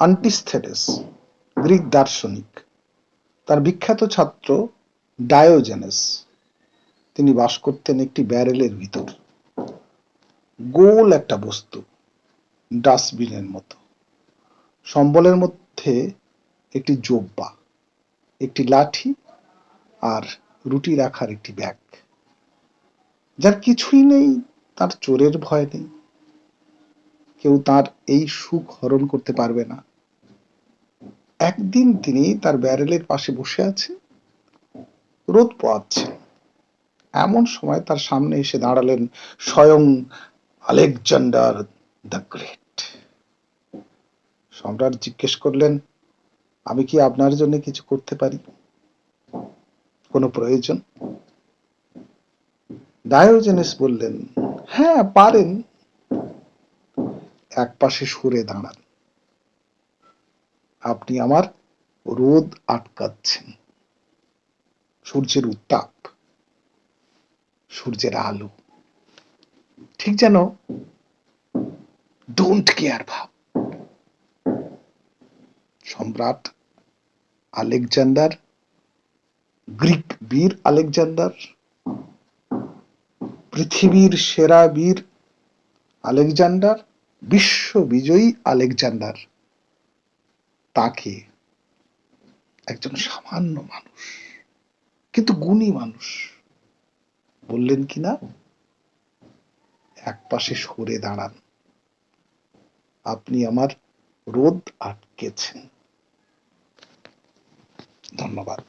আন্টিস্থেরেস Greek দার্শনিক। তার বিখ্যাত ছাত্র ডায়োজেনেস। তিনি বাস করতেন একটি ব্যারেলের ভিতর। গোল একটা বস্তু, ডাস্টবিনের মতো। সম্বলের মধ্যে একটি জোব্বা, একটি লাঠি আর রুটি রাখার একটি ব্যাগ। যার কিছুই নেই, তার চোরের ভয় নেই। কেউ তার এই সুখ হরণ করতে পারবে না। একদিন তিনি তার ব্যারেলের পাশে বসে আছে রোদ পোয়াচ্ছে এমন সময় তার সামনে এসে দাঁড়ালেন স্বয়ং আলেকজান্ডার দ্য গ্রেট। সম্রাট জিজ্ঞেস করলেন, আমি কি আপনার জন্য কিছু করতে পারি? কোনো প্রয়োজন? ডায়োজেনেস বললেন হ্যাঁ পারেন। এক পাশে সরে দাঁড়ান। আপনি আমার রোদ আটকাচ্ছেন। সূর্যের উত্তাপ, সূর্যের আলো। ঠিক যেন ডোন্ট কেয়ার ভাব। সম্রাট আলেকজান্ডার, গ্রিক বীর আলেকজান্ডার, পৃথিবীর সেরা বীর আলেকজান্ডার, বিশ্ব বিজয়ী আলেকজান্ডার। তাকে একজন সামান্য মানুষ, কিন্তু গুণী মানুষ। বললেন কি না? এক পাশে সরে দাঁড়ান। আপনি আমার রোদ আটকেছেন। ধন্যবাদ।